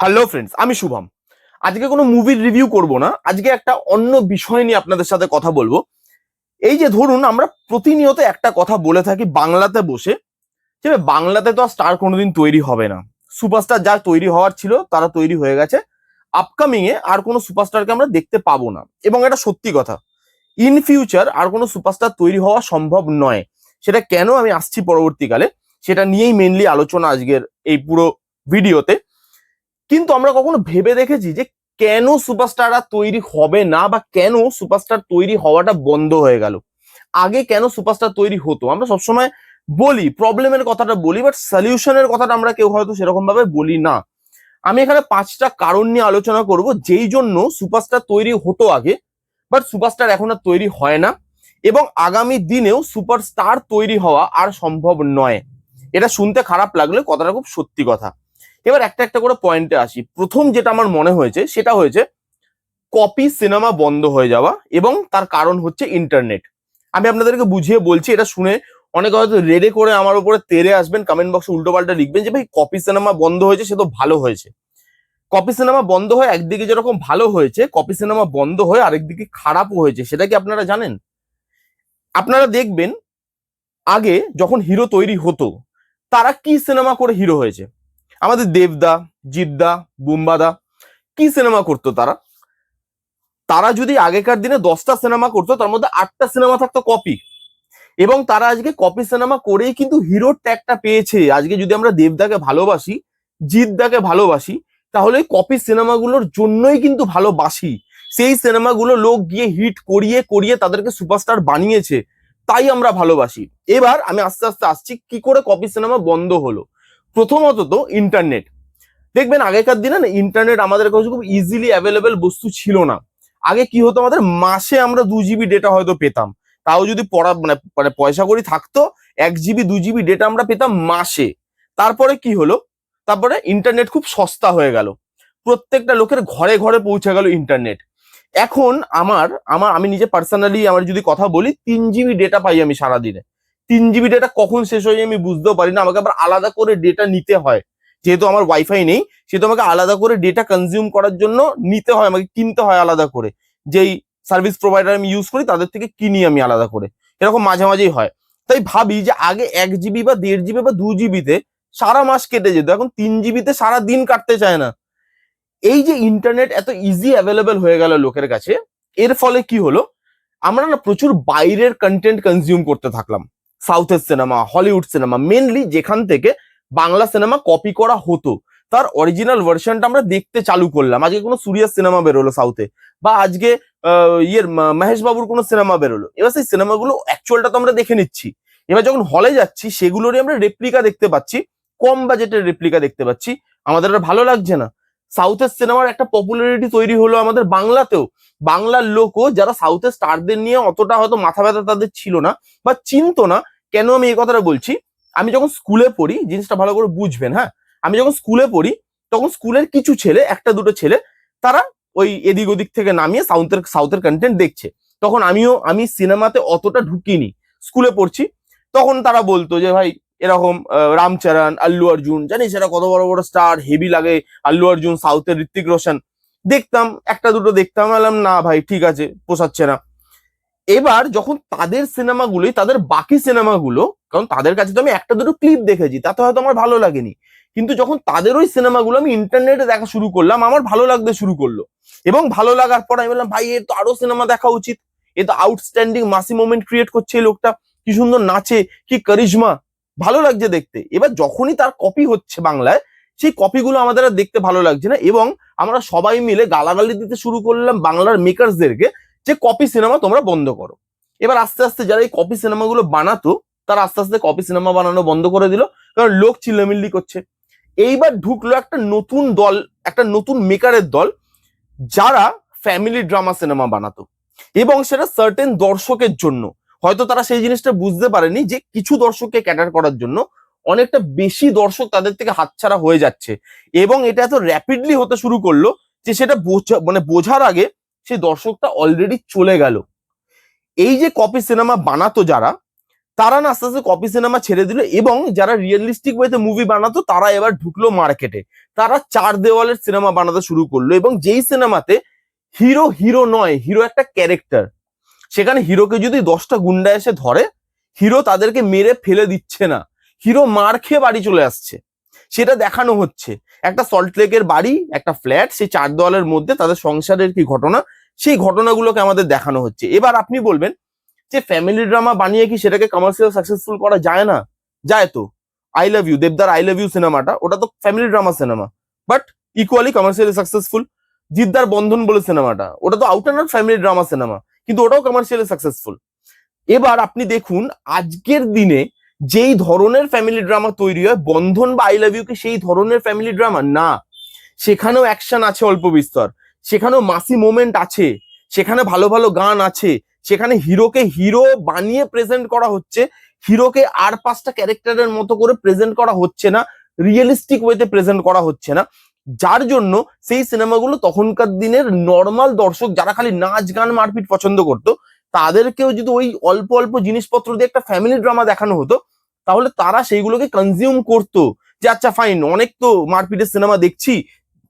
Hello friends আমি শুভম। আজকে কোনো মুভির রিভিউ করব না, আজকে একটা অন্য বিষয় নিয়ে আপনাদের সাথে কথা বলব। এই যে ধরুন, আমরা প্রতিনিয়ত একটা কথা বলে থাকি বাংলাতে বসে, যে বাংলাতে তো আর স্টার কোনোদিন তৈরি হবে না। সুপারস্টার যা তৈরি হওয়ার ছিল, তারা তৈরি হয়ে গেছে। আপকামিং এ আর কোনো সুপারস্টারকে আমরা দেখতে পাবো না। এবং এটা সত্যি কথা ইন ফিউচার আর কোনো সুপারস্টার তৈরি হওয়া সম্ভব নয়। সেটা কেন আমি আসছি পরবর্তীকালে, সেটা নিয়েই মেনলি আলোচনা আজকের এই পুরো ভিডিওতে কিন্তু আমরা কখনো ভেবে দেখেছি যে কেন সুপারস্টার আর তৈরি হবে না বা কেন সুপারস্টার তৈরি হওয়াটা বন্ধ হয়ে গেল? আগে কেন সুপারস্টার তৈরি হতো? আমরা সবসময় বলি প্রবলেমের কথাটা বলি বাট সলিউশনের কথাটা আমরা কেউ হয়তো সেরকম ভাবে বলি না। আমি এখানে পাঁচটা কারণ নিয়ে আলোচনা করব, যেই জন্য সুপারস্টার তৈরি হতো আগে বাট সুপারস্টার এখন আর তৈরি হয় না, এবং আগামী দিনেও সুপারস্টার তৈরি হওয়া আর সম্ভব নয়। এটা শুনতে খারাপ লাগলে কথাটা খুব সত্যি কথা। এবার একটা একটা করে পয়েন্টে আসি। প্রথম যেটা আমার মনে হয়েছে, সেটা হয়েছে কপি সিনেমা বন্ধ হয়ে যাওয়া এবং তার কারণ হচ্ছে ইন্টারনেট আমি আপনাদেরকে বুঝিয়ে বলছি, এটা শুনে অনেকে হয়তো রেডে করে আমার উপরে তেরে আসবেন কমেন্ট বক্সে উল্টো পাল্টা লিখবেন যে, ভাই কপি সিনেমা বন্ধ হয়েছে, সে তো ভালো হয়েছে। কপি সিনেমা বন্ধ হয়ে একদিকে যেরকম ভালো হয়েছে কপি সিনেমা বন্ধ হয়ে আরেকদিকে খারাপও হয়েছে, সেটা কি আপনারা জানেন? আপনারা দেখবেন, আগে যখন হিরো তৈরি হতো, তারা কি সিনেমা করে হিরো হয়েছে? আমাদের দেবদা, জিদ্দা, বুম্বাদা কি সিনেমা করতো তারা? তারা যদি আগেকার দিনে দশটা সিনেমা করতো, তার মধ্যে আটটা সিনেমা থাকতো কপি এবং তারা আজকে কপি সিনেমা করেই কিন্তু হিরোর ট্যাগটা পেয়েছে। আজকে যদি আমরা দেবদাকে ভালোবাসি, জিদ্দাকে ভালোবাসি, তাহলে কপি সিনেমাগুলোর জন্যই কিন্তু ভালোবাসি। সেই সিনেমাগুলো লোক গিয়ে হিট করিয়ে করিয়ে তাদেরকে সুপারস্টার বানিয়েছে, তাই আমরা ভালোবাসি। এবার আমি আস্তে আস্তে আসছি, কি করে কপি সিনেমা বন্ধ হলো? প্রথমত তো ইন্টারনেট দেখবেন আগেকার দিনে না ইন্টারনেট আমাদের কাছে খুব ইজিলি অ্যাভেলেবেল বস্তু ছিল না। আগে কি হতো আমাদের? মাসে আমরা দু জিবি ডেটা হয়তো পেতাম। তাও যদি পড়া মানে মানে পয়সা করি থাকতো, এক জিবি দু জিবি ডেটা আমরা পেতাম মাসে। তারপরে কি হলো? তারপরে ইন্টারনেট খুব সস্তা হয়ে গেল। প্রত্যেকটা লোকের ঘরে ঘরে পৌঁছে গেল ইন্টারনেট এখন আমার আমার আমি নিজে পার্সোনালি আমার যদি কথা বলি, তিন জিবি ডেটা পাই আমি সারাদিনে। তিন জিবি ডেটা কখন শেষ হয়ে আমি বুঝতেও পারি না। আমাকে আবার আলাদা করে ডেটা নিতে হয়। যেহেতু আমার ওয়াইফাই নেই, সেহেতু আমাকে আলাদা করে ডেটা কনজিউম করার জন্য নিতে হয়, আমাকে কিনতে হয় আলাদা করে। যেই সার্ভিস প্রোভাইডার আমি ইউজ করি, তাদের থেকে কিনি আমি আলাদা করে। এরকম মাঝে মাঝেই হয়। তাই ভাবি যে আগে এক জিবি বা দেড় জিবি বা দু জিবিতে সারা মাস কেটে যেত। এখন তিন জিবিতে সারা দিন কাটতে চায় না। এই যে ইন্টারনেট এত ইজি অ্যাভেলেবেল হয়ে গেল লোকের কাছে, এর ফলে কি হলো? আমরা না প্রচুর বাইরের কন্টেন্ট কনজিউম করতে থাকলাম। সাউথের সিনেমা, হলিউড সিনেমা মেনলি যেখান থেকে বাংলা সিনেমা কপি করা হতো। তার অরিজিনাল ভার্সনটা আমরা দেখতে চালু করলাম। আজকে কোনো সুরিয়ার সিনেমা বেরোলো সাউথে বা আজকে ইয়ের মহেশ বাবুর কোনো সিনেমা বেরোলো। এবার সেই সিনেমাগুলো অ্যাকচুয়ালটা তো আমরা দেখে নিচ্ছি। এবার যখন হলে যাচ্ছি, সেগুলোরই আমরা রেপ্লিকা দেখতে পাচ্ছি। কম বাজেটের রেপ্লিকা দেখতে পাচ্ছি। আমাদের আর ভালো লাগছে না। সাউথের সিনেমার একটা পপুলারিটি তৈরি হলো আমাদের বাংলাতেও। বাংলার লোকও যারা সাউথের স্টারদের নিয়ে অতটা হয়তো মাথা ব্যথা তাদের ছিল না বা চিনতো না কেন আমি এই কথাটা বলছি? আমি যখন স্কুলে পড়ি, জিনিসটা ভালো করে বুঝবেন হ্যাঁ? আমি যখন স্কুলে পড়ি, তখন স্কুলের কিছু ছেলে, একটা দুটো ছেলে, তারা ওই এদিক ওদিক থেকে নামিয়ে সাউথের সাউথের কন্টেন্ট দেখছে। তখন আমিও, আমি সিনেমাতে অতটা ঢুকিনি। স্কুলে পড়ছি, তখন তারা বলতো যে, ভাই, এরকম রামচরণ, আল্লু অর্জুন, জানিস এরা কত বড় বড় স্টার হেভি লাগে আল্লু অর্জুন সাউথের ঋত্বিক রোশন। দেখতাম, একটা দুটো দেখতাম, বললাম, না ভাই, ঠিক আছে, পোষাচ্ছে না। এবার যখন তাদের সিনেমাগুলোই তাদের বাকি সিনেমাগুলো, কারণ তাদের কাছে তো আমি একটা দুটো ক্লিপ দেখেছি, তাতে হয়তো আমার ভালো লাগেনি। কিন্তু যখন তাদের ওই সিনেমাগুলো আমি ইন্টারনেটে দেখা শুরু করলাম, আমার ভালো লাগতে শুরু করল। এবং ভালো লাগার পর আমি বললাম, ভাই, এর তো আরও সিনেমা দেখা উচিত। এ তো আউটস্ট্যান্ডিং মাসি মোমেন্ট ক্রিয়েট করছে এই লোকটা। কি সুন্দর নাচে, কি কারিজমা ভালো লাগছে দেখতে। এবার যখনই তার কপি হচ্ছে বাংলায়, সেই কপিগুলো আমাদের দেখতে ভালো লাগছে না। এবং আমরা সবাই মিলে গালাগালি দিতে শুরু করলাম বাংলার মেকার্সদেরকে যে কপি সিনেমা তোমরা বন্ধ করো। এবার আস্তে আস্তে যারা এই কপি সিনেমাগুলো বানাতো, তারা আস্তে আস্তে কপি সিনেমা বানানো বন্ধ করে দিল, কারণ লোক চিল্লামিল্লি করছে। এইবার ঢুকলো একটা নতুন দল, একটা নতুন মেকারের দল, যারা ফ্যামিলি ড্রামা সিনেমা বানাতো। এবং সেটা সার্টেন দর্শকের জন্য। হয়তো তারা সেই জিনিসটা বুঝতে পারেনি যে কিছু দর্শককে ক্যাটার করার জন্য অনেকটা বেশি দর্শক তাদের থেকে হাতছাড়া হয়ে যাচ্ছে। এবং এটা এত র্যাপিডলি হতে শুরু করল যে সেটা বোঝা মানে বোঝার আগে সেই দর্শকটা অলরেডি চলে গেল। এই যে কপি সিনেমা বানাতো যারা, তারা না আস্তে আস্তে কপি সিনেমা ছেড়ে দিল এবং যারা রিয়েলিস্টিক ওয়েতে মুভি বানাতো, তারা এবার ঢুকলো মার্কেটে তারা চার দেওয়ালের সিনেমা বানাতে শুরু করল এবং যেই সিনেমাতে হিরো হিরো নয় হিরো একটা ক্যারেক্টার সেখানে হিরোকে যদি দশটা গুন্ডা এসে ধরে হিরো তাদেরকে মেরে ফেলে দিচ্ছে না। হিরো মার খেয়ে বাড়ি চলে আসছে। সেটা দেখানো হচ্ছে। একটা সল্টলেকের বাড়ি, একটা ফ্ল্যাট সেই চার দেওয়ালের মধ্যে তাদের সংসারের কি ঘটনা, সেই ঘটনাগুলোকে আমাদের দেখানো হচ্ছে। এবার আপনি বলবেন যে ফ্যামিলি ড্রামা বানিয়ে কি সেটাকে কমার্শিয়াল সাকসেসফুল করা যায় না? যায় তো। আই লাভ ইউ দেবদার আই লাভ ইউ সিনেমাটা ওটা তো family drama cinema but equally commercially successful জিদ্দার বন্ধন বলে সিনেমাটা ওটা তো out and out family drama cinema কিন্তু ওটাও কমার্শিয়ালি সাকসেসফুল এবার আপনি দেখুন, আজকের দিনে যেই ধরনের ফ্যামিলি ড্রামা তৈরি হয়, বন্ধন বা আই লাভ ইউ কি সেই ধরনের ফ্যামিলি ড্রামা না। সেখানেও অ্যাকশন আছে অল্প বিস্তর। সেখানেও মাসি মোমেন্ট আছে। সেখানে ভালো ভালো গান আছে। সেখানে হিরোকে হিরো বানিয়ে প্রেজেন্ট করা হচ্ছে। হিরোকে আর পাঁচটা ক্যারেক্টারের মতো করে প্রেজেন্ট করা হচ্ছে না। রিয়েলিস্টিক ওয়েতে প্রেজেন্ট করা হচ্ছে না। যার জন্য সেই সিনেমাগুলো তখনকার দিনের নর্মাল দর্শক যারা খালি নাচ, গান, মারপিট পছন্দ করতো, তাদেরকেও যদি ওই অল্প অল্প জিনিসপত্র দিয়ে একটা ফ্যামিলি ড্রামা দেখানো হতো তাহলে তারা সেইগুলোকে কনজিউম করতো যে আচ্ছা ফাইন অনেক তো মারপিটের সিনেমা দেখছি,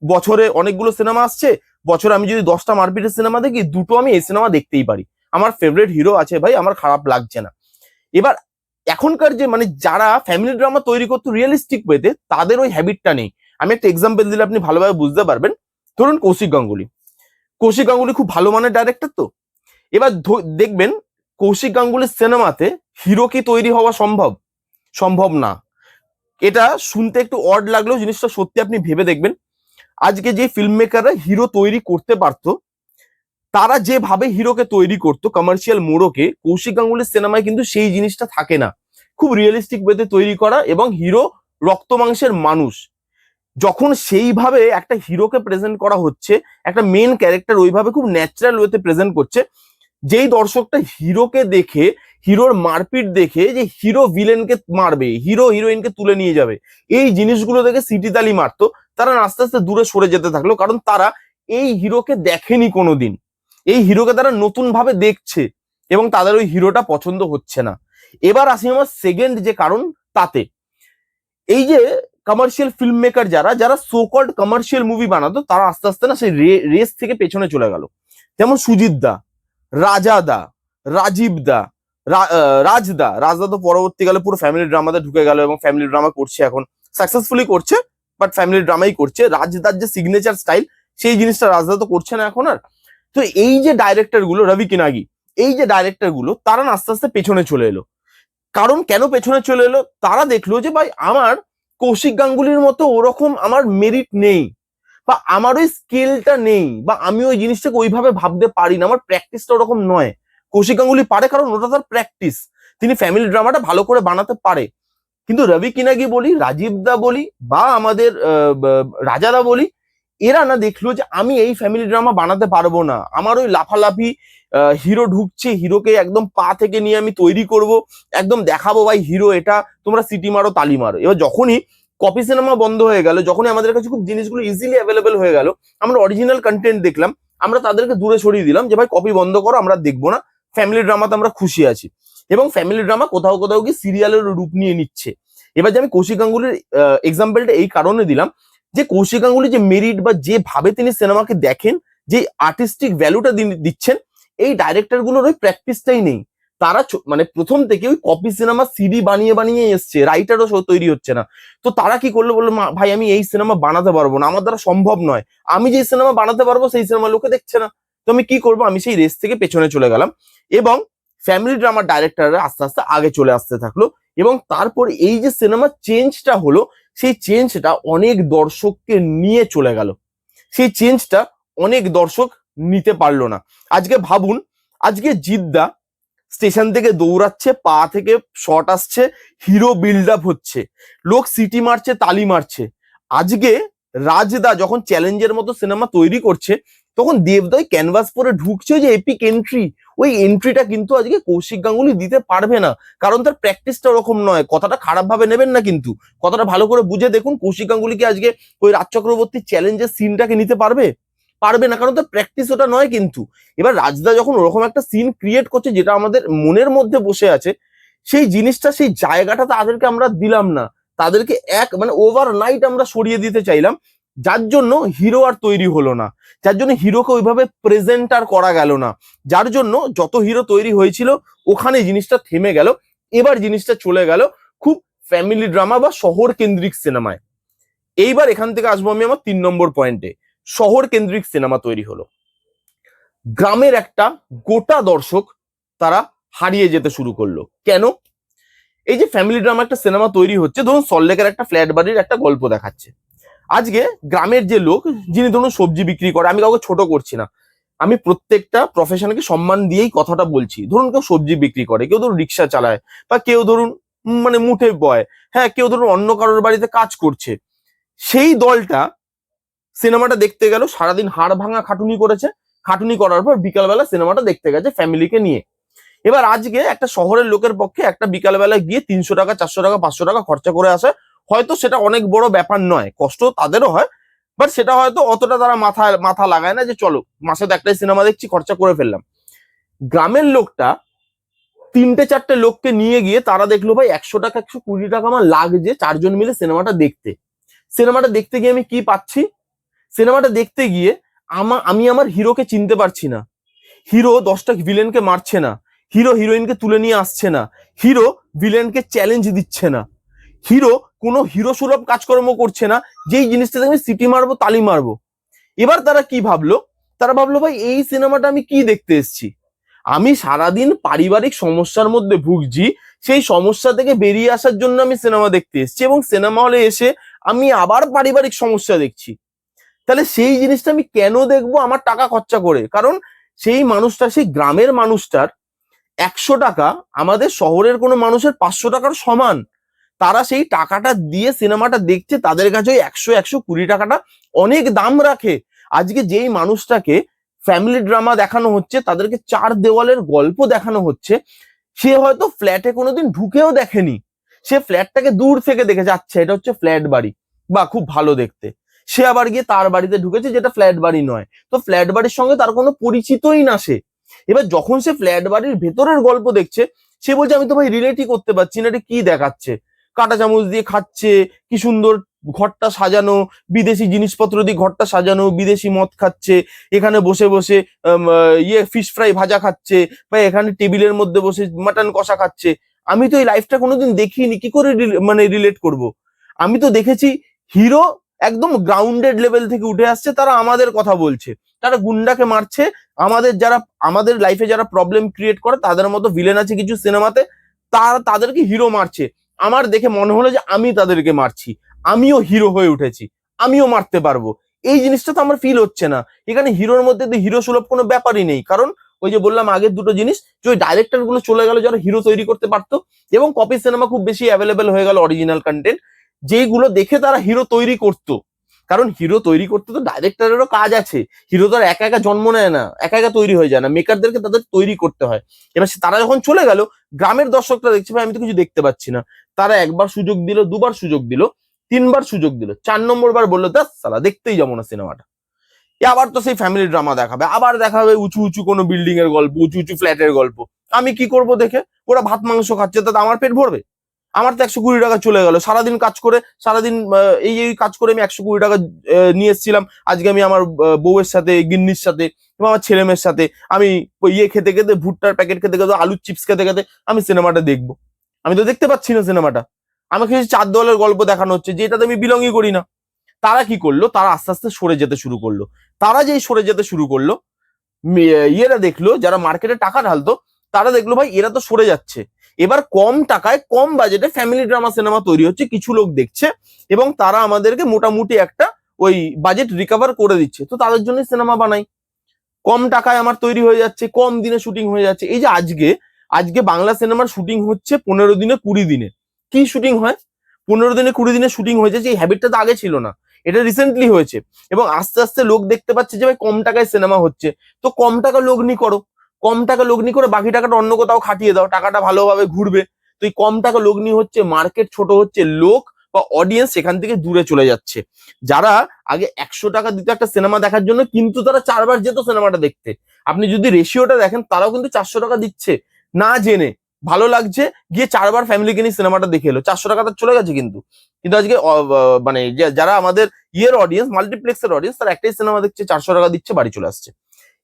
বছরে অনেকগুলো সিনেমা আসছে, বছরে আমি যদি দশটা মারপিটের সিনেমা দেখি, দুটো আমি এই সিনেমা দেখতেই পারি। আমার ফেভারিট হিরো আছে ভাই, আমার খারাপ লাগছে না। এবার এখনকার যে মানে যারা ফ্যামিলি ড্রামা তৈরি করতো রিয়েলিস্টিক ওয়েতে তাদের ওই হ্যাবিটটা নেই। আমি একটা এক্সাম্পল দিলে আপনি ভালোভাবে বুঝতে পারবেন। ধরুন কৌশিক গাঙ্গুলি। কৌশিক গাঙ্গুলি খুব ভালো মানের ডাইরেক্টর তো। এবার দেখবেন কৌশিক গাঙ্গুলির সিনেমাতে হিরো কি তৈরি হওয়া সম্ভব? সম্ভব না। এটা শুনতে একটু অড লাগলেও জিনিসটা সত্যি আপনি ভেবে দেখবেন। আজকে যে ফিল্ম মেকাররা হিরো তৈরি করতে পারতো, তারা যেভাবে হিরোকে তৈরি করতো কমার্শিয়াল মোড়কে, কৌশিক গাঙ্গুলির সিনেমায় কিন্তু সেই জিনিসটা থাকে না। খুব রিয়েলিস্টিক ওয়েতে তৈরি করা এবং হিরো রক্ত মাংসের মানুষ। যখন সেইভাবে একটা হিরোকে প্রেজেন্ট করা হচ্ছে, একটা মেন ক্যারেক্টার ওইভাবে খুব ন্যাচারাল ওয়েতে প্রেজেন্ট করছে, যেই দর্শকটা হিরোকে দেখে হিরোর মারপিট দেখে যে হিরো ভিলেনকে মারবে, হিরো হিরোইনকে তুলে নিয়ে যাবে। এই জিনিসগুলো দেখে সিটি তালি মারতো। তারা আস্তে আস্তে দূরে সরে যেতে থাকল, কারণ তারা এই হিরোকে দেখেনি কোনোদিন। এই হিরোকে তারা নতুন ভাবে দেখছে এবং তাদের ওই হিরোটা পছন্দ হচ্ছে না। এবার আসি আমার সেকেন্ড যে কারণ, তাতে। এই যে কমার্শিয়াল ফিল্ম মেকার যারা যারা সোকল্ড কমার্শিয়াল মুভি বানাতো, তারা আস্তে আস্তে না সেই রেস থেকে পেছনে চলে গেল। যেমন সুজিত দা, রাজা দা, রাজীব দা রাজদা রাজদা তো পরবর্তীকালে পুরো ফ্যামিলি ড্রামাতে ঢুকে গেল এবং ফ্যামিলি ড্রামা করছে এখন। সাকসেসফুলি করছে বাট ফ্যামিলি ড্রামাই করছে। রাজদার যে সিগনেচার স্টাইল সেই জিনিসটা রাজদা তো করছে না এখন আর। তো এই যে ডাইরেক্টরগুলো, রবি কিনাগি, এই যে ডাইরেক্টরগুলো, তারা না আস্তে আস্তে পেছনে চলে এলো। কারণ কেন পেছনে চলে এলো? তারা দেখল যে, ভাই, আমার কৌশিক গাঙ্গুলির মতো ওরকম আমার মেরিট নেই, বা আমার ওই স্কিলটা নেই, বা আমি ওই জিনিসটাকে ওইভাবে ভাবতে পারি না, আমার প্র্যাকটিসটা ওরকম নয়। কৌশিক গাঙ্গুলি পারে কারণ ওটা তার প্র্যাকটিস তিনি ফ্যামিলি ড্রামাটা ভালো করে বানাতে পারে। কিন্তু রবি কিনাগি বলি, রাজীব দা বলি বা আমাদের রাজাদা বলি, এরা না দেখল যে আমি এই ফ্যামিলি ড্রামা বানাতে পারব না। আমার ওই লাফালাফি হিরো ঢুকছে হিরোকে একদম পা থেকে নিয়ে আমি তৈরি করব, একদম দেখাবো ভাই হিরো এটা, তোমরা সিটি মারো, তালি মারো। এবার যখনই কপি সিনেমা বন্ধ হয়ে গেল, যখনই আমাদের কাছে খুব জিনিসগুলো ইজিলি অ্যাভেলেবেল হয়ে গেল, আমরা অরিজিনাল কন্টেন্ট দেখলাম, আমরা তাদেরকে দূরে সরিয়ে দিলাম যে ভাই কপি বন্ধ করো, আমরা দেখব না। ফ্যামিলি ড্রামাতে আমরা খুশি আছি। এবং ফ্যামিলি ড্রামা কোথাও কোথাও কি সিরিয়ালের রূপ নিয়ে নিচ্ছে। এবার যে আমি কৌশিক গাঙ্গুলির এক্সাম্পলটা এই কারণে দিলাম যে কৌশিক গাঙ্গুলি যে মেরিট বা যেভাবে তিনি সিনেমাকে দেখেন যে আর্টিস্টিক ভ্যালুটা দিচ্ছেন এই ডাইরেক্টরগুলোর ওই প্র্যাকটিসটাই নেই। তারা মানে প্রথম থেকে ওই কপি সিনেমা সিডি বানিয়ে বানিয়ে এসছে রাইটারও তৈরি হচ্ছে না। তো তারা কি করল? বলল "মা, ভাই আমি এই সিনেমা বানাতে পারব না। আমার দ্বারা সম্ভব নয়। আমি যে সিনেমা বানাতে পারব সেই সিনেমা লোকে দেখছে না। আমি কি করব? আমি সেই রেস থেকে পেছনে চলে গেলাম এবং ফ্যামিলি ড্রামার ডাইরেক্টররা আস্তে আস্তে আগে চলে আসতে থাকল এবং তারপর এই যে সিনেমা চেঞ্জটা হলো, সেই চেঞ্জটা অনেক দর্শককে নিয়ে চলে গেল। সেই চেঞ্জটা অনেক দর্শক নিতে পারল না। আজকে ভাবুন, আজকে জিদ্দা স্টেশন থেকে দৌড়াচ্ছে, পা থেকে শট আসছে হিরো বিল্ড আপ হচ্ছে, লোক সিটি মারছে, তালি মারছে। আজকে রাজদা যখন চ্যালেঞ্জের মতো সিনেমা তৈরি করছে তখন দেবদয় ক্যানভাস পরে ঢুকছে যে এপিক এন্ট্রি ওই এন্ট্রিটা কিন্তু আজকে কৌশিক গাঙ্গুলি দিতে পারবে না। কারণ তার প্র্যাকটিসটা ওরকম নয়। কথাটা খারাপ ভাবে নেবেন না কিন্তু। কথাটা ভালো করে বুঝে দেখুন কৌশিক গাঙ্গুলি কি আজকে ওই রাজ চক্রবর্তীর চ্যালেঞ্জের সিনটাকে নিতে পারবে? পারবে না, কারণ তার প্র্যাকটিস ওটা নয় কিন্তু। এবার রাজদা যখন ওরকম একটা সিন ক্রিয়েট করছে যেটা আমাদের মনের মধ্যে বসে আছে, সেই জিনিসটা, সেই জায়গাটা তাদেরকে আমরা দিলাম না। তাদেরকে এক মানে ওভার নাইট আমরা সরিয়ে দিতে চাইলাম। যার জন্য হিরো আর তৈরি হলো না। যার জন্য হিরোকে ওইভাবে প্রেজেন্ট আর করা গেল না। যার জন্য যত হিরো তৈরি হয়েছিল, ওখানে জিনিসটা থেমে গেল, এবার জিনিসটা চলে গেল খুব ফ্যামিলি ড্রামা বা শহর কেন্দ্রিক সিনেমায় এইবার এখান থেকে আসব আমি আমার তিন নম্বর পয়েন্টে শহর কেন্দ্রিক সিনেমা তৈরি হলো। গ্রামের একটা গোটা দর্শক তারা হারিয়ে যেতে শুরু করল। কেন? এই যে ফ্যামিলি ড্রামা একটা সিনেমা তৈরি হচ্ছে, ধরুন সল্লেকের একটা ফ্ল্যাট বাড়ির একটা গল্প দেখাচ্ছে। আজকে গ্রামের যে লোক যিনি ধরুন সবজি বিক্রি করে আমি কাউকে ছোট করছি না। আমি প্রত্যেকটা প্রফেশনকে সম্মান দিয়েই কথাটা বলছি। ধরুন কেউ সবজি বিক্রি করে কেউ ধরুন রিক্সা চালায় বা কেউ ধরুন মানে মুঠে বয় হ্যাঁ কেউ ধরুন অন্য কারোর বাড়িতে কাজ করছে। সেই দলটা সিনেমাটা দেখতে গেল সারাদিন হাড় ভাঙা খাটুনি করেছে। খাটুনি করার পর বিকালবেলা সিনেমাটা দেখতে গেছে ফ্যামিলিকে নিয়ে। এবার আজকে একটা শহরের লোকের পক্ষে একটা বিকালবেলা গিয়ে তিনশো টাকা চারশো টাকা পাঁচশো টাকা খরচা করে আসে হয়তো সেটা অনেক বড় ব্যাপার নয় কষ্ট তাদেরও হয় বাট সেটা হয়তো অতটা তারা মাথা মাথা লাগায় না যে চলো, মাসে তো একটাই সিনেমা দেখছি, খরচা করে ফেললাম। গ্রামের লোকটা তিনটে চারটে লোককে নিয়ে গিয়ে তারা দেখল, ভাই, একশো টাকা, একশো কুড়ি টাকা আমার লাগছে চারজন মিলে সিনেমাটা দেখতে। সিনেমাটা দেখতে গিয়ে আমি কি পাচ্ছি? সিনেমাটা দেখতে গিয়ে আমা, আমি আমার হিরোকে চিনতে পারছি না। হিরো দশটা ভিলেনকে মারছে না। হিরো হিরোইনকে তুলে নিয়ে আসছে না। হিরো ভিলেনকে চ্যালেঞ্জ দিচ্ছে না। হিরো, কোনো হিরো সুলভ কাজকর্ম করছে না, যেই জিনিসটাতে আমি সিটি মারবো, তালি মারবো। এবার তারা কি ভাবলো? তারা ভাবলো, ভাই, এই সিনেমাটা আমি কি দেখতে এসেছি? আমি সারাদিন পারিবারিক সমস্যার মধ্যে ভুগছি, সেই সমস্যা থেকে বেরিয়ে আসার জন্য আমি সিনেমা দেখতে এসেছি এবং সিনেমা হলে এসে আমি আবার পারিবারিক সমস্যা দেখছি। তাহলে সেই জিনিসটা আমি কেন দেখব? আমার টাকা খরচা করে। কারণ সেই মানুষটা, সেই গ্রামের মানুষটার একশো টাকা আমাদের শহরের কোনো মানুষের পাঁচশো টাকার সমান। তারা সেই টাকাটা দিয়ে সিনেমাটা দেখছে, তাদের কাছে ওই একশো একশো কুড়ি টাকাটা অনেক দাম রাখে। আজকে যেই মানুষটাকে ফ্যামিলি ড্রামা দেখানো হচ্ছে, তাদেরকে চার দেওয়ালের গল্প দেখানো হচ্ছে, সে হয়তো ফ্ল্যাটে কোনোদিন ঢুকেও দেখেনি। সে ফ্ল্যাটটাকে দূর থেকে দেখে যাচ্ছে, এটা হচ্ছে ফ্ল্যাট বাড়ি। বা খুব ভালো দেখতে। সে আবার গিয়ে তার বাড়িতে ঢুকেছে, যেটা ফ্ল্যাট বাড়ি নয়। তো ফ্ল্যাট বাড়ির সঙ্গে তার কোনো পরিচিতই না সে। এবার যখন সে ফ্ল্যাট বাড়ির ভেতরের গল্প দেখছে, সে বলছে, আমি তো ভাই রিলেটই করতে পারছি না, এটা কি দেখাচ্ছে? কাঁটা চামচ দিয়ে খাচ্ছে, কি সুন্দর ঘরটা সাজানো, বিদেশি জিনিসপত্র দিয়ে ঘরটা সাজানো, বিদেশি মদ খাচ্ছে, এখানে বসে বসে ইয়ে ফিশ ফ্রাই ভাজা খাচ্ছে, বা এখানে টেবিলের মধ্যে বসে মাটন কষা খাচ্ছে। আমি তো এই লাইফটা কোনোদিন দেখিনি, কি করে মানে রিলেট করব? আমি তো দেখেছি হিরো একদম গ্রাউন্ডেড লেভেল থেকে উঠে আসছে, তারা আমাদের কথা বলছে। তারা গুন্ডাকে মারছে, আমাদের যারা, আমাদের লাইফে যারা প্রবলেম ক্রিয়েট করে, তাদের মতো ভিলেন আছে কিছু সিনেমাতে তারা তাদেরকে হিরো মারছে। আমার দেখে মনে হলো যে আমি তাদেরকে মারছি। আমিও হিরো হয়ে উঠেছি। আমিও মারতে পারব। এই জিনিসটা তো আমার ফিল হচ্ছে না। এখানে হিরোর মধ্যে তো হিরো সুলভ কোনো ব্যাপারই নেই। কারণ ওই যে বললাম আগের দুটো জিনিস, যে ওই ডাইরেক্টরগুলো চলে গেল যারা হিরো তৈরি করতে পারতো, এবং কপি সিনেমা খুব বেশি অ্যাভেলেবেল হয়ে গেল অরিজিনাল কন্টেন্ট যেইগুলো দেখে তারা হিরো তৈরি করতো। কারণ হিরো তৈরি করতে তো ডাইরেক্টরেরও কাজ আছে। হিরো তো একা একা জন্ম নেয় না, একা একা তৈরি হয়ে যায় না। মেকারদেরকে তাদের তৈরি করতে হয়। এবার তারা যখন চলে গেল, গ্রামের দর্শকরা দেখছে, ভাই, আমি তো কিছু দেখতে পাচ্ছি না। তারা একবার সুযোগ দিল, দুবার সুযোগ দিল, তিনবার সুযোগ দিল, চার নম্বর বার বলল দাস সালা দেখতেই যাব না সিনেমাটা আবার তো সেই ফ্যামিলি ড্রামা দেখাবে, আবার দেখাবে উঁচু উঁচু কোনো বিল্ডিং এর গল্প, উঁচু উঁচু ফ্ল্যাটের গল্প। আমি কি করব দেখে? ওরা ভাত, মাংস খাচ্ছে তাতে আমার পেট ভরবে? আমার তো একশো কুড়ি টাকা চলে গেল। সারাদিন কাজ করে, সারাদিন এই এই কাজ করে আমি একশো কুড়ি টাকা নিয়ে এসেছিলাম। আজকে আমি আমার বউয়ের সাথে, গিন্নির সাথে, এবং আমার ছেলে মেয়ের সাথে, আমি ইয়ে খেতে খেতে, ভুট্টার প্যাকেট খেতে খেতে, আলুর চিপস খেতে খেতে, আমি সিনেমাটা দেখব। আমি তো দেখতে পাচ্ছি না সিনেমাটা। আমাকে চার দলের গল্প দেখানো হচ্ছে যেটাতে আমি বিলংই করি না। তারা কি করল? তারা আস্তে আস্তে সরে যেতে শুরু করল। তারা যেই সরে যেতে শুরু করল ইয়েরা দেখল, যারা মার্কেটে টাকা ঢালতো, তারা দেখল, ভাই, এরা তো সরে যাচ্ছে। এবার কম টাকায়, কম বাজেটে ফ্যামিলি ড্রামা সিনেমা তৈরি হচ্ছে, কিছু লোক দেখছে এবং তারা আমাদেরকে মোটামুটি একটা ওই বাজেট রিকভার করে দিচ্ছে। তো তাদের জন্য সিনেমা বানাই। কম টাকায় আমার তৈরি হয়ে যাচ্ছে, কম দিনে শুটিং হয়ে যাচ্ছে। এই যে আজকে আজকে বাংলা সিনেমার শুটিং হচ্ছে পনেরো দিনে কুড়ি দিনে। কি শুটিং হয়? পনেরো দিনে কুড়ি দিনে শুটিং হয়ে যাচ্ছে, এই হ্যাবিটটা তো আগে ছিল না। এটা রিসেন্টলি হয়েছে। এবং আস্তে আস্তে লোক দেখতে পাচ্ছে যে ভাই কম টাকায় সিনেমা হচ্ছে। তো কম টাকা লগ্নি করো। কম টাকা লগ্নি করে বাকি টাকাটা অন্য কোথাও খাটিয়ে দাও, টাকাটা ভালোভাবে ঘুরবে। তো এই কম টাকা লগ্নি হচ্ছে মার্কেট ছোট হচ্ছে লোক বা অডিয়েন্স সেখান থেকে দূরে চলে যাচ্ছে। যারা আগে একশো টাকা দিত একটা সিনেমা দেখার জন্য, কিন্তু তারা চারবার যেত সিনেমাটা দেখতে। আপনি যদি রেশিওটা দেখেন, তারাও কিন্তু চারশো টাকা দিচ্ছে। না জেনে, ভালো লাগছে, গিয়ে চারবার ফ্যামিলিকে নিয়ে সিনেমাটা দেখে এলো। চারশো টাকা তার চলে গেছে কিন্তু। কিন্তু আজকে মানে যারা আমাদের ইয়ের অডিয়েন্স মাল্টিপ্লেক্সের অডিয়েন্স তারা একটাই সিনেমা দেখছে, চারশো টাকা দিচ্ছে, বাড়ি চলে আসছে।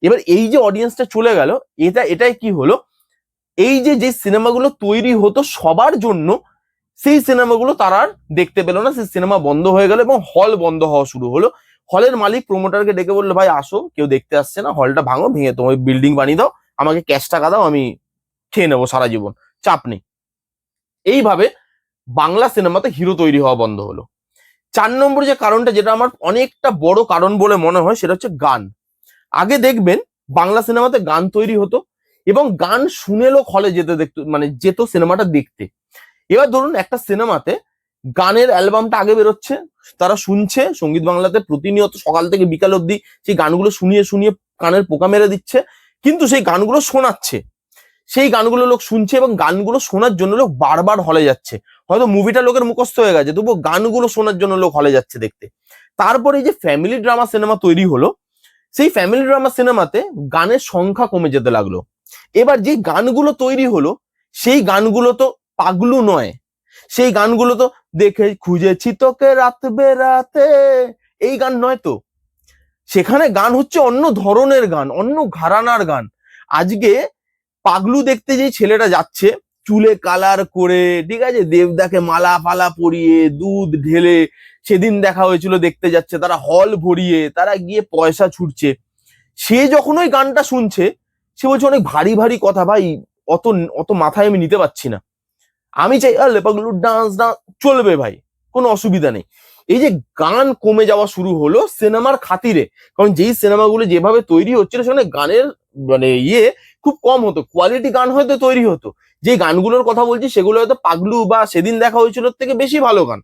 এবার এই যে অডিয়েন্সটা চলে গেল, এটা, এটাই কি হলো? এই যে যে সিনেমাগুলো তৈরি হতো সবার জন্য, সেই সিনেমাগুলো তারা আর দেখতে পেল না। সেই সিনেমা বন্ধ হয়ে গেল এবং হল বন্ধ হওয়া শুরু হলো। হলের মালিক প্রমোটারকে ডেকে বলল, ভাই, আসো, কেউ দেখতে আসছে না। হলটা ভাঙো, ভেঙে তোমার বিল্ডিং বানিয়ে দাও। আমাকে ক্যাশ টাকা দাও, আমি খেয়ে নেব সারা জীবন। চাপ নেই। এইভাবে বাংলা সিনেমাতে হিরো তৈরি হওয়া বন্ধ হলো। চার নম্বর যে কারণটা, যেটা আমার অনেকটা বড় কারণ বলে মনে হয়, সেটা হচ্ছে গান। আগে দেখবেন বাংলা সিনেমাতে গান তৈরি হতো এবং গান শুনে লোক হলে যেতে দেখতো মানে যেত সিনেমাটা দেখতে। এবার ধরুন একটা সিনেমাতে গানের অ্যালবামটা আগে বেরোচ্ছে, তারা শুনছে, সংগীত বাংলাতে প্রতিনিয়ত সকাল থেকে বিকাল অবধি সেই গানগুলো শুনিয়ে শুনিয়ে কানের পোকা মেরে দিচ্ছে, কিন্তু সেই গানগুলো শোনাচ্ছে। সেই গানগুলো লোক শুনছে এবং গানগুলো শোনার জন্য লোক বারবার হলে যাচ্ছে। হয়তো মুভিটা লোকের মুখস্থ হয়ে গেছে, তবুও গানগুলো শোনার জন্য লোক হলে যাচ্ছে দেখতে। তারপরে এই যে ফ্যামিলি ড্রামা সিনেমা তৈরি হলো সেই ফ্যামিলি ড্রামা সিনেমাতে গানের সংখ্যা কমে যেতে লাগল। এবার যে গানগুলো তৈরি হলো, সেই গানগুলো তো পাগলু নয়। সেই গানগুলো তো দেখে খুঁজেছি তোকে রাত বেরাতে। এই গান নয় তো। সেখানে গান হচ্ছে অন্য ধরনের গান, অন্য ঘরানার গান। আজকে পাগলু দেখতে যে ছেলেটা যাচ্ছে, চুলে কালার করে, ঠিক আছে, দেবদাকে মালা ফালা পরিয়ে, দুধ ঢেলে সেদিন দেখা হয়েছিল, দেখতে যাচ্ছে, তারা হল ভরিয়ে, তারা গিয়ে পয়সা ছুটছে। সে যখন ওই গানটা শুনছে, সে বলছে, অনেক ভারী ভারী কথা ভাই, অত অত মাথায় আমি নিতে পারছি না। আমি চাই আরে পাগলু ডান্স ডান্স চলবে ভাই, কোনো অসুবিধা নেই। এই যে গান কমে যাওয়া শুরু হলো সিনেমার খাতিরে, কারণ যেই সিনেমাগুলো যেভাবে তৈরি হচ্ছিল, সেখানে গানের মানে ইয়ে খুব কম হতো কোয়ালিটি গান হয়তো তৈরি হতো। যে গানগুলোর কথা বলছি, সেগুলো হয়তো পাগলু বা সেদিন দেখা হয়েছিল থেকে বেশি ভালো গান।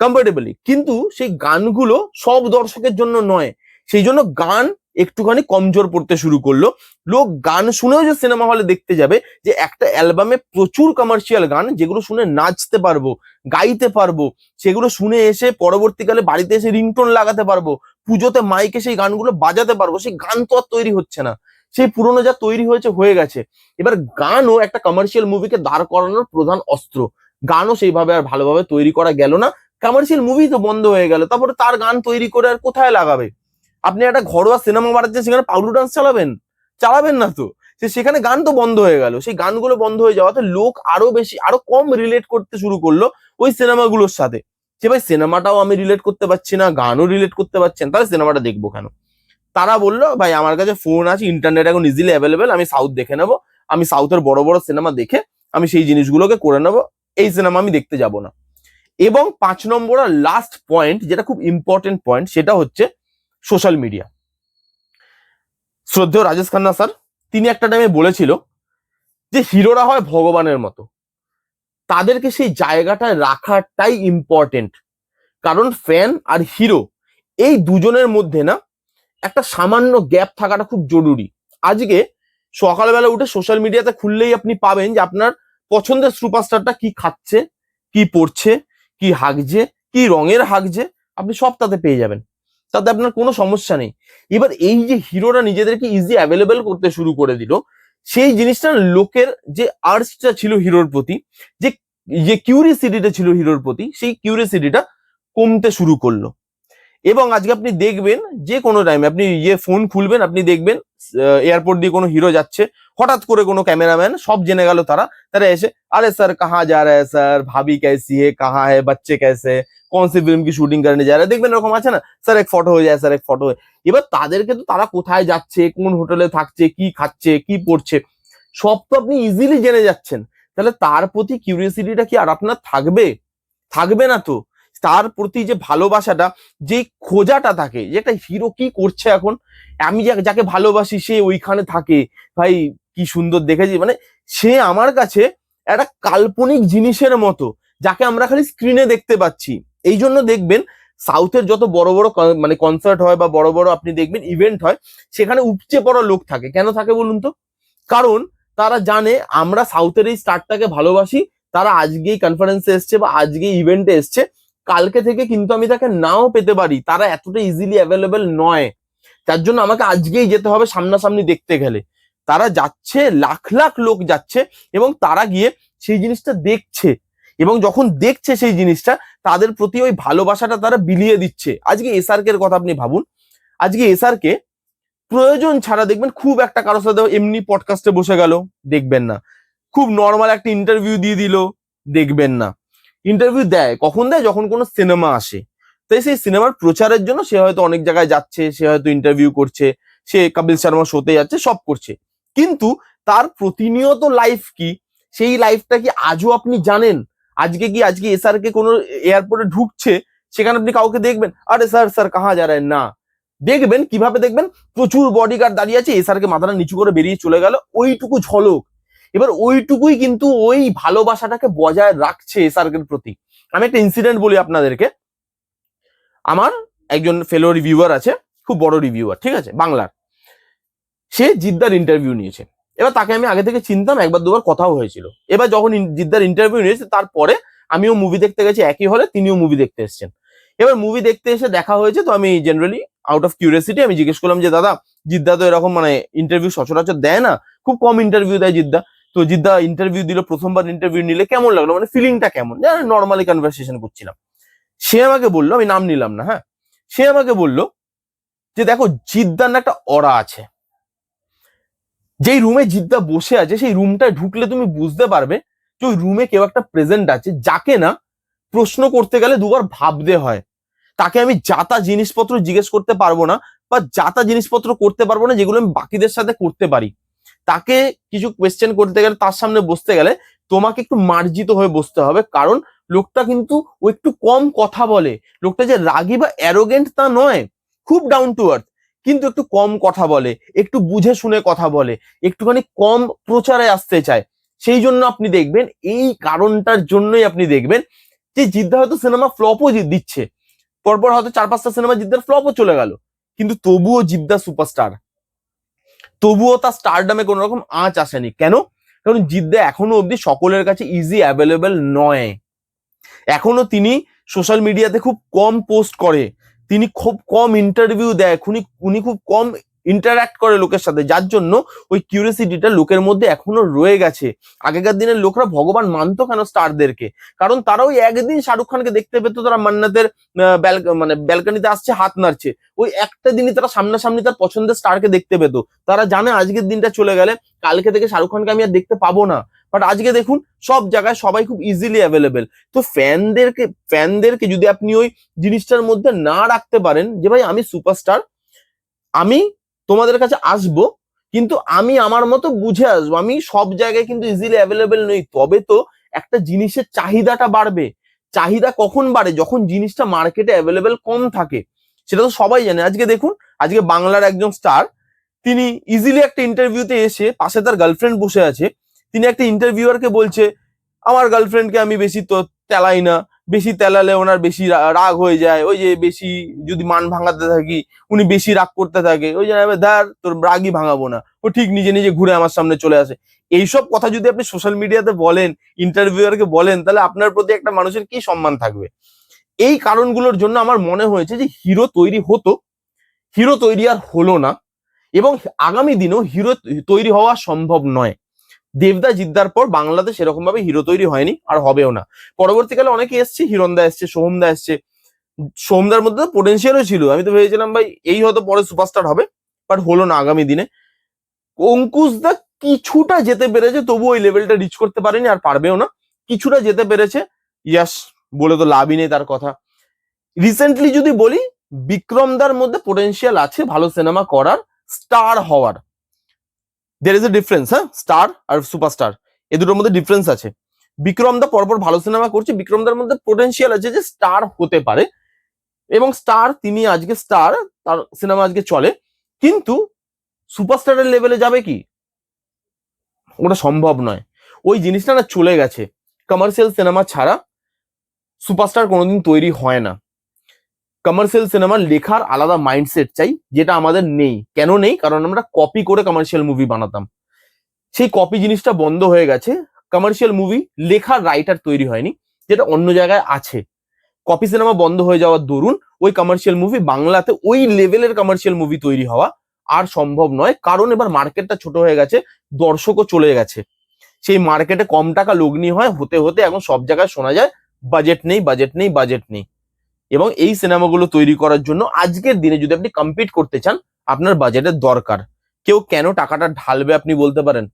কম্পারেটেবলি কিন্তু সেই গানগুলো সব দর্শকের জন্য নয়। সেই জন্য গান একটুখানি কমজোর পড়তে শুরু করল। লোক গান শুনেও যে সিনেমা হলে দেখতে যাবে যে একটা অ্যালবামে প্রচুর কমার্শিয়াল গান যেগুলো শুনে নাচতে পারব, গাইতে পারব, সেগুলো শুনে এসে পরবর্তীকালে বাড়িতে এসে রিংটোন লাগাতে পারব, পুজোতে মাইকে সেই গানগুলো বাজাতে পারব, সেই গান তো আর তৈরি হচ্ছে না। সেই পুরনো যা তৈরি হয়েছে হয়ে গেছে। এবার গানও একটা কমার্শিয়াল মুভিকে দাঁড় করানোর প্রধান অস্ত্র। গানও সেইভাবে আর ভালোভাবে তৈরি করা গেল না। কমার্শিয়াল মুভি তো বন্ধ হয়ে গেল। তারপরে তার গান তৈরি করে আর কোথায় লাগাবে? আপনি একটা ঘরোয়া সিনেমা বানাচ্ছেন, সেখানে পাউলু ডান্স চালাবেন? চালাবেন না তো। সেখানে গান তো বন্ধ হয়ে গেল। সেই গানগুলো বন্ধ হয়ে যাওয়াতে লোক আরও বেশি, আরও কম রিলেট করতে শুরু করল ওই সিনেমাগুলোর সাথে। যে ভাই সিনেমাটাও আমি রিলেট করতে পারছি না, গানও রিলেট করতে পারছেন তাহলে সিনেমাটা দেখব কেন? তারা বলল, ভাই, আমার কাছে ফোন আছে ইন্টারনেট এখন ইজিলি অ্যাভেলেবেল আমি সাউথ দেখে নেব। আমি সাউথের বড় বড় সিনেমা দেখে আমি সেই জিনিসগুলোকে করে নেব। এই সিনেমা আমি দেখতে যাব না। এবং পাঁচ নম্বর আর লাস্ট পয়েন্ট যেটা খুব ইম্পর্টেন্ট পয়েন্ট সেটা হচ্ছে সোশ্যাল মিডিয়া শ্রদ্ধেয় রাজেশ খান্না স্যার তিনি একটা টাইমে বলেছিল যে হিরোরা হয় ভগবানের মতো। তাদেরকে সেই জায়গাটায় রাখাটাই ইম্পর্টেন্ট কারণ ফ্যান আর হিরো এই দুজনের মধ্যে না একটা সামান্য গ্যাপ থাকাটা খুব জরুরি। আজকে সকালবেলা উঠে সোশ্যাল মিডিয়াতে খুললেই আপনি পাবেন যে আপনার পছন্দের সুপারস্টারটা কি খাচ্ছে, কি পড়ছে কি হাগছে, কি রঙের হাগছে, আপনি সব তাতে পেয়ে যাবেন। তাতে আপনার কোনো সমস্যা নেই। এবার এই যে হিরোরা নিজেদেরকে ইজি অ্যাভেলেবেল করতে শুরু করে দিল, সেই জিনিসটা লোকের যে আর্টসটা ছিল হিরোর প্রতি, যে যে কিউরিয়াসিটিটা ছিল হিরোর প্রতি, সেই কিউরিয়াসিটিটা কমতে শুরু করল। এবং আজকে আপনি দেখবেন যে কোনো টাইমে আপনি ইয়ে ফোন খুলবেন, আপনি দেখবেন এয়ারপোর্ট দিয়ে কোনো হিরো যাচ্ছে, হঠাৎ করে কোনো ক্যামেরাম্যান সব জেনে গেল তারা তারা এসে, আরে স্যার কাহা যা রা স্যার ভাবি ক্যাসি হে কাহা হ্যাঁ বাচ্চে ক্যাসে কনসি ফিল্ম কি শুটিং করেন যা রা দেখবেন এরকম আছে না? স্যার এক ফটো হয়ে যায় স্যার এক ফটো এবার তাদেরকে তো তারা কোথায় যাচ্ছে, কোন হোটেলে থাকছে, কি খাচ্ছে, কি পড়ছে, সব তো আপনি ইজিলি জেনে যাচ্ছেন। তাহলে তার প্রতি কিউরিয়াসিটিটা কি আর আপনার থাকবে? থাকবে না তো? তার প্রতি যে ভালোবাসাটা যে খোঁজাটা থাকে, যে একটা হিরো কি করছে এখন, আমি যাকে ভালোবাসি সে ওইখানে থাকে। ভাই, কি সুন্দর দেখেছি মানে সে আমার কাছে একটা কাল্পনিক জিনিসের মতো, যাকে আমরা খালি স্ক্রিনে দেখতে পাচ্ছি। এই জন্য দেখবেন সাউথের যত বড় বড় মানে কনসার্ট হয় বা বড় বড় আপনি দেখবেন ইভেন্ট হয়, সেখানে উপচে পড়া লোক থাকে। কেন থাকে বলুন তো? কারণ তারা জানে, আমরা সাউথের এই স্টারটাকে ভালোবাসি, তারা আজকেই কনফারেন্সে এসছে বা আজকে ইভেন্টে এসছে। কালকে থেকে কিন্তু আমি তাকে নাও পেতে পারি। তারা এতটা ইজিলি অ্যাভেলেবেল নয়। তার জন্য আমাকে আজকেই যেতে হবে সামনাসামনি দেখতে গেলে। তারা যাচ্ছে, লাখ লাখ লোক যাচ্ছে এবং তারা গিয়ে সেই জিনিসটা দেখছে। এবং যখন দেখছে সেই জিনিসটা, তাদের প্রতি ওই ভালোবাসাটা তারা বিলিয়ে দিচ্ছে। আজকে এসআরকে কথা আপনি ভাবুন। আজকে এসআরকে প্রয়োজন ছাড়া দেখবেন খুব একটা কারোর সাথে এমনি পডকাস্টে বসে গেল। দেখবেন না। খুব নর্মাল একটা ইন্টারভিউ দিয়ে দিল। দেখবেন না। ইন্টারভিউ দেয়, কখন দেয়? যখন কোনো সিনেমা আসে। তাই সেই সিনেমার প্রচারের জন্য সে হয়তো অনেক জায়গায় যাচ্ছে, সে হয়তো ইন্টারভিউ করছে, সে কপিল শর্মা শোতে যাচ্ছে, সব করছে। কিন্তু তার প্রতিনিয়ত লাইফ কি? সেই লাইফটা কি আজও আপনি জানেন? আজকে কি, আজকে এসআর কে কোনো এয়ারপোর্টে ঢুকছে, সেখানে আপনি কাউকে দেখবেন? আরে স্যার স্যার কাহা যা না। দেখবেন, কীভাবে দেখবেন? প্রচুর বডিগার্ড দাঁড়িয়ে আছে এসআর কে মাথাটা নিচু করে বেরিয়ে চলে গেল। ওইটুকু ঝলক। এবার ওইটুকুই কিন্তু ওই ভালোবাসাটাকে বজায় রাখছে এসআর এর প্রতি। আমি একটা ইনসিডেন্ট বলি আপনাদেরকে। আমার একজন ফেলো রিভিউয়ার আছে, খুব বড় রিভিউয়ার ঠিক আছে? বাংলার। সে জিদ্দার ইন্টারভিউ নিয়েছে। এবার তাকে আমি আগে থেকে চিনতাম, একবার দুবার কথাও হয়েছিল। এবার যখন জিদ্দার ইন্টারভিউ নিয়েছে, তারপরে আমিও মুভি দেখতে গেছি, একই হলে তিনিও মুভি দেখতে এসেছেন। এবার মুভি দেখতে এসে দেখা হয়েছে, তো আমি জেনারেলি আউট অফ কিউরিয়াসিটি আমি জিজ্ঞেস করলাম যে, দাদা, জিদ্দা তো এরকম মানে ইন্টারভিউ সচরাচর দেয় না? খুব কম ইন্টারভিউ দেয় জিদ্দা। তো জিদ্দা ইন্টারভিউ দিল, প্রথমবার ইন্টারভিউ নিলে কেমন লাগল? মানে ফিলিংটা কেমন? নর্মালি কনভারসেশন করছিলাম। সে আমাকে বলল, আমি নাম নিলাম না হ্যাঁ? সে আমাকে বলল যে, দেখো, জিদ্দার না একটা অরা আছে। যেই রুমে জিদ্দা বসে আছে, সেই রুমটায় ঢুকলে তুমি বুঝতে পারবে যে ওই রুমে কেউ একটা প্রেজেন্ট আছে, যাকে না প্রশ্ন করতে গেলে দুবার ভাবতে হয়। তাকে আমি যাতা জিনিসপত্র জিজ্ঞেস করতে পারব না বা যাতা জিনিসপত্র করতে পারব না, যেগুলো আমি বাকিদের সাথে করতে পারি। তাকে কিছু কোয়েশ্চেন করতে গেলে, তার সামনে বসতে গেলে তোমাকে একটু মার্জিত হয়ে বসতে হবে। কারণ লোকটা কিন্তু ও একটু কম কথা বলে। লোকটা যে রাগী বা অ্যারোগেন্ট তা নয়। খুব ডাউন টু আর্থ কিন্তু একটু কম কথা বলে, একটু বুঝে শুনে কথা বলে, একটুখানি কম প্রচারে আসতে চায়। সেই জন্য আপনি দেখবেন, এই কারণটার জন্যই আপনি দেখবেন যে জিদ্দা হয়তো সিনেমা ফ্লপও দিচ্ছে। পরপর হয়তো চার পাঁচটা সিনেমা জিদ্দার ফ্লপও চলে গেল। কিন্তু তবুও জিদ্দা সুপারস্টার তবুও তার স্টারডামে কোনো রকম আঁচ আসেনি। কেন? কারণ জিদ্দা এখনও অবধি সকলের কাছে ইজি অ্যাভেলেবেল নয়। এখনও তিনি সোশ্যাল মিডিয়াতে খুব কম পোস্ট করে। তিনি খুব কম ইন্টারভিউ দেয়। উনি উনি খুব কম ইন্টারাক্ট করে লোকের সাথে, যার জন্য ওই কিউরিয়াসিটিটা লোকের মধ্যে এখনও রয়ে গেছে। আগেকার দিনের লোকরা ভগবান মানতো কেন স্টারদেরকে কারণ তারা ওই একদিন শাহরুখ খানকে দেখতে পেত, তারা মান্নাতের মানে ব্যালকানিতে আসছে, হাত নাড়ছে। ওই একটা দিনই তারা সামনাসামনি তার পছন্দের স্টারকে দেখতে পেত। তারা জানে আজকের দিনটা চলে গেলে কালকে থেকে শাহরুখ খানকে আমি আর দেখতে পাবো না। বাট আজকে দেখুন, সব জায়গায় সবাই খুব ইজিলি অ্যাভেলেবেল তো ফ্যানদেরকে ফ্যানদেরকে যদি আপনি ওই জিনিসটার মধ্যে না রাখতে পারেন, যে ভাই আমি সুপারস্টার আমি তোমাদের কাছে আসব, কিন্তু আমি আমার মতো বুঝে আসব। আমি সব জায়গায় কিন্তু ইজিলি অ্যাভেলেবেল নই। তবে তো একটা জিনিসের চাহিদাটা বাড়বে। চাহিদা কখন বাড়ে? যখন জিনিসটা মার্কেটে অ্যাভেলেবেল কম থাকে। সেটা তো সবাই জানে। আজকে দেখুন, আজকে বাংলার একজন স্টার তিনি ইজিলি একটা ইন্টারভিউতে এসে পাশে তার গার্লফ্রেন্ড বসে আছে। তিনি একটা ইন্টারভিউয়ারকে বলছে, আমার গার্লফ্রেন্ডকে আমি বেশি তো তেলাই না। বেশি তেলালে ওনার বেশি রাগ হয়ে যায়। ওই যে বেশি যদি মান ভাঙাতে থাকি, উনি বেশি রাগ করতে থাকে। ওই আমি ধার, তোর রাগই ভাঙাবো না। ও ঠিক নিজে নিজে ঘুরে আমার সামনে চলে আসে। এইসব কথা যদি আপনি সোশ্যাল মিডিয়াতে বলেন ইন্টারভিউয়ারকে বলেন, তাহলে আপনার প্রতি একটা মানুষের কি সম্মান থাকবে? এই কারণগুলোর জন্য আমার মনে হয়েছে যে হিরো তৈরি হতো হিরো তৈরি আর হলো না। এবং আগামী দিনেও হিরো তৈরি হওয়া সম্ভব নয়। দেবদা জিদ্দার পর বাংলাদেশ এরকম ভাবে হিরো তৈরি হয়নি, আর হবেও না। পরবর্তীকালে অনেকে এসছে, হিরণদা এসছে, সোহমদা এসছে। সোহমদার মধ্যে তো পোটেন্সিয়ালও ছিল। আমি তো ভেবেছিলাম, ভাই, এই হয়তো পরে সুপারস্টার হবে বাট হলো না আগামী দিনে। অঙ্কুশ দা কিছুটা যেতে পেরেছে তবু ওই লেভেলটা রিচ করতে পারেনি, আর পারবেও না। কিছুটা যেতে পেরেছে, ইয়াস, বলে তো লাভই নেই তার কথা। রিসেন্টলি যদি বলি, বিক্রমদার মধ্যে পোটেনশিয়াল আছে ভালো সিনেমা করার স্টার হওয়ার। দের ইজ এ ডিফারেন্স হ্যাঁ স্টার আর সুপারস্টার এ দুটোর মধ্যে ডিফারেন্স আছে। বিক্রমদা পরপর ভালো সিনেমা করছে বিক্রমদার মধ্যে পোটেনশিয়াল আছে যে স্টার হতে পারে। এবং স্টার তিনি আজকে স্টার তার সিনেমা আজকে চলে। কিন্তু সুপারস্টারের লেভেলে যাবে কি? ওটা সম্ভব নয়। ওই জিনিসটা না চলে গেছে। কমার্শিয়াল সিনেমা ছাড়া সুপারস্টার কোনোদিন তৈরি হয় না। কমার্শিয়াল সিনেমা লেখার আলাদা মাইন্ডসেট চাই, যেটা আমাদের নেই। কেন নেই? কারণ আমরা কপি করে কমার্শিয়াল মুভি বানাতাম। সেই কপি জিনিসটা বন্ধ হয়ে গেছে। কমার্শিয়াল মুভি লেখার রাইটার তৈরি হয়নি, যেটা অন্য জায়গায় আছে। কপি সিনেমা বন্ধ হয়ে যাওয়ার দরুন ওই কমার্শিয়াল মুভি বাংলাতে ওই লেভেলের কমার্শিয়াল মুভি তৈরি হওয়া আর সম্ভব নয়। কারণ এবার মার্কেটটা ছোট হয়ে গেছে, দর্শকও চলে গেছে। সেই মার্কেটে কম টাকা লগ্নি হয়, হতে হতে এখন সব জায়গায় শোনা যায় বাজেট নেই বাজেট নেই বাজেট নেই। এবং এই সিনেমাগুলো তৈরি করার জন্য আজকের দিনে যদি আপনি কম্পিট করতে চান, আপনার বাজেটের দরকার। কেউ কেন টাকাটা ঢালবে আপনি বলতে পারেন?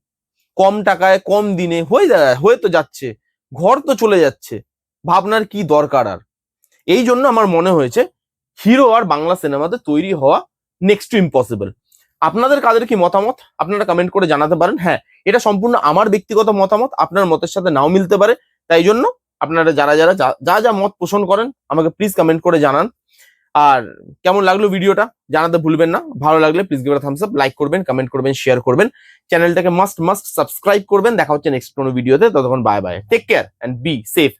কম টাকায়, কম দিনে হয়ে যায় হয়ে তো যাচ্ছে। ঘর তো চলে যাচ্ছে। ভাবনার কি দরকার আর? এই জন্য আমার মনে হয়েছে হিরো আর বাংলা সিনেমাতে তৈরি হওয়া নেক্সট টু ইম্পসিবল আপনাদের কাদের কি মতামত? আপনারা কমেন্ট করে জানাতে পারেন। হ্যাঁ এটা সম্পূর্ণ আমার ব্যক্তিগত মতামত, আপনার মতের সাথে নাও মিলতে পারে। তাই জন্য আপনারা যারা যারা, যা- যা মত পোষণ করেন, আমাকে প্লিজ কমেন্ট করে জানান। আর কেমন লাগল ভিডিওটা? জানাতে ভুলবেন না। ভালো লাগলে please give thumbs up like করবেন কমেন্ট করবেন শেয়ার করবেন। চ্যানেলটাকে মাস্ট মাস্ট সাবস্ক্রাইব করবেন। দেখা হচ্ছে নেক্সট কোনো ভিডিওতে ততক্ষণ bye bye take care and be safe